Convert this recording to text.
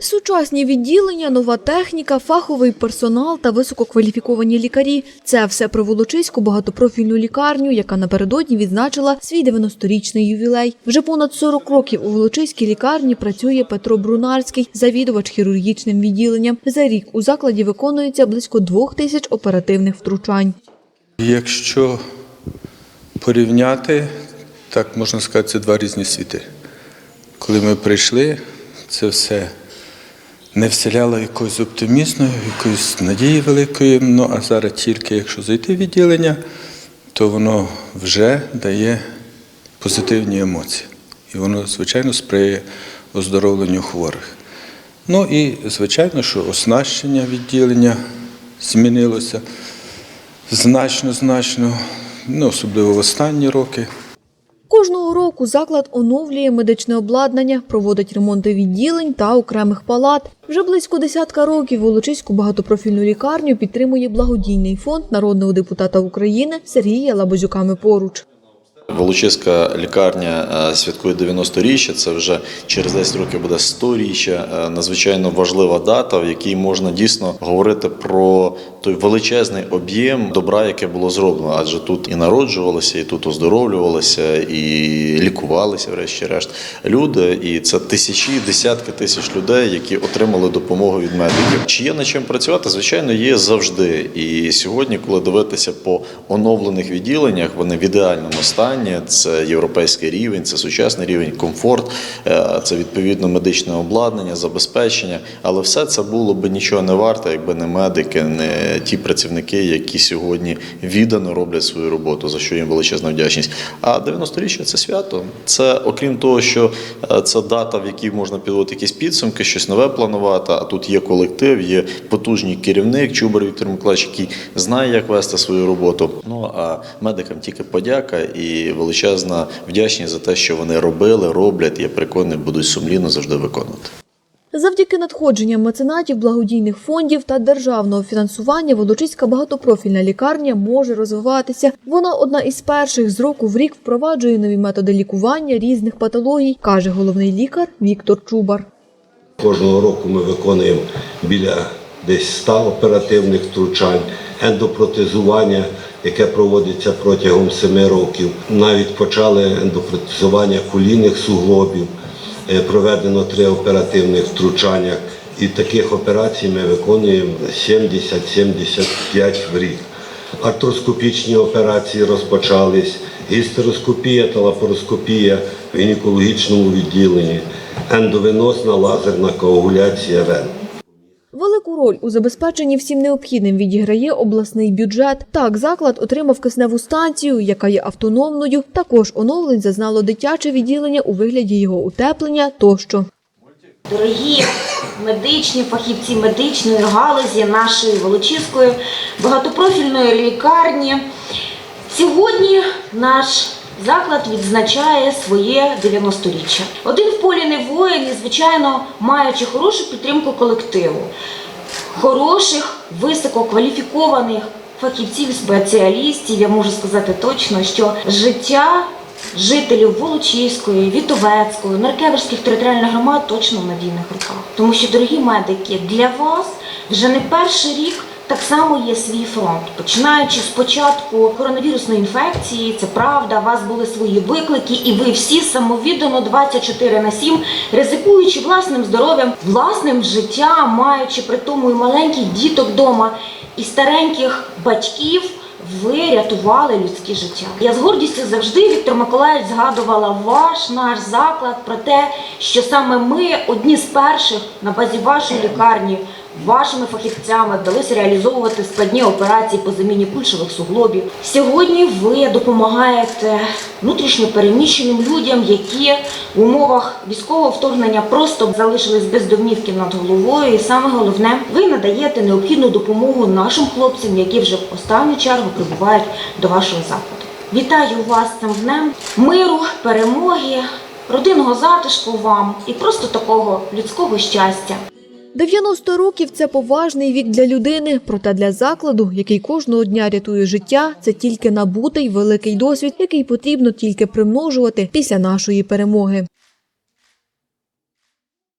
Сучасні відділення, нова техніка, фаховий персонал та висококваліфіковані лікарі – це все про Волочиську багатопрофільну лікарню, яка напередодні відзначила свій 90-річний ювілей. Вже понад 40 років у Волочиській лікарні працює Петро Брунарський, завідувач хірургічним відділенням. За рік у закладі виконується близько двох тисяч оперативних втручань. Якщо порівняти, так можна сказати, це два різні світи. Коли ми прийшли, це все не вселяло якогось оптимізму, якоїсь надії великої. Ну а зараз тільки якщо зайти в відділення, то воно вже дає позитивні емоції. І воно, звичайно, сприяє оздоровленню хворих. Ну і, звичайно, що оснащення відділення змінилося значно, значно, ну, особливо в останні роки. Кожного року заклад оновлює медичне обладнання, проводить ремонти відділень та окремих палат. Вже близько десятка років Волочиську багатопрофільну лікарню підтримує благодійний фонд народного депутата України Сергія Лабазюками поруч. Волочиська лікарня е, святкує 90-річчя, це вже через 10 років буде 100-річчя. Е, Надзвичайно важлива дата, в якій можна дійсно говорити про той величезний об'єм добра, яке було зроблено. Адже тут і народжувалися, і тут оздоровлювалися, і лікувалися, врешті-решт, люди. І це тисячі, десятки тисяч людей, які отримали допомогу від медиків. Чи є над чим працювати? Звичайно, є завжди. І сьогодні, коли дивитися по оновлених відділеннях, вони в ідеальному стані. Це європейський рівень, це сучасний рівень, комфорт, е, це відповідно медичне обладнання, забезпечення. Але все це було би нічого не варте, якби не медики, не ті працівники, які сьогодні віддано роблять свою роботу, за що їм величезна вдячність. А 90-річчя це свято. Це окрім того, що е, це дата, в якій можна підводити якісь підсумки, щось нове планувати. А тут є колектив, є потужний керівник Чубар Віктор Миколаївич, який знає, як вести свою роботу. Ну а медикам тільки подяка і величезна вдячність за те, що вони робили, роблять. Я переконаний, будуть сумлінно завжди виконувати. Завдяки надходженням меценатів, благодійних фондів та державного фінансування Волочиська багатопрофільна лікарня може розвиватися. Вона одна із перших з року в рік впроваджує нові методи лікування різних патологій, каже головний лікар Віктор Чубар. Кожного року ми виконуємо біля десь 100 оперативних втручань, ендопротезування, яке проводиться протягом 7 років. Навіть почали ендопротезування колінних суглобів. Е, Проведено три оперативних втручання. І таких операцій ми виконуємо 70-75 в рік. Артроскопічні операції розпочались, гістероскопія та лапароскопія в гінекологічному відділенні, ендовеносна лазерна коагуляція вен. Велику роль у забезпеченні всім необхідним відіграє обласний бюджет. Так, заклад отримав кисневу станцію, яка є автономною. Також оновлень зазнало дитяче відділення у вигляді його утеплення тощо. Дорогі медичні фахівці медичної галузі нашої Волочиської багатопрофільної лікарні. Сьогодні наш заклад відзначає своє 90-річчя. Один в полі не воїн і, звичайно, маючи хорошу підтримку колективу, хороших, висококваліфікованих фахівців, спеціалістів, я можу сказати точно, що життя жителів Волочиської, Вітовецької, Наркевичських територіальних громад точно в надійних руках. Тому що, дорогі медики, для вас вже не перший рік так само є свій фронт. Починаючи з початку коронавірусної інфекції, це правда, у вас були свої виклики, і ви всі самовіддано 24 на 7, ризикуючи власним здоров'ям, власним життям, маючи при тому і маленьких діток вдома, і стареньких батьків. Ви рятували людське життя. Я з гордістю завжди Віктор Миколаївич згадувала ваш наш заклад про те, що саме ми одні з перших на базі вашої лікарні, вашими фахівцями вдалося реалізовувати складні операції по заміні кульшових суглобів. Сьогодні ви допомагаєте внутрішньо переміщеним людям, які в умовах військового вторгнення просто залишились без домівки над головою. І саме головне, ви надаєте необхідну допомогу нашим хлопцям, які вже в останню чергу прибувають до вашого закладу. Вітаю вас цим днем миру, перемоги, родинного затишку вам і просто такого людського щастя. 90 років це поважний вік для людини, проте для закладу, який кожного дня рятує життя, це тільки набутий великий досвід, який потрібно тільки примножувати після нашої перемоги.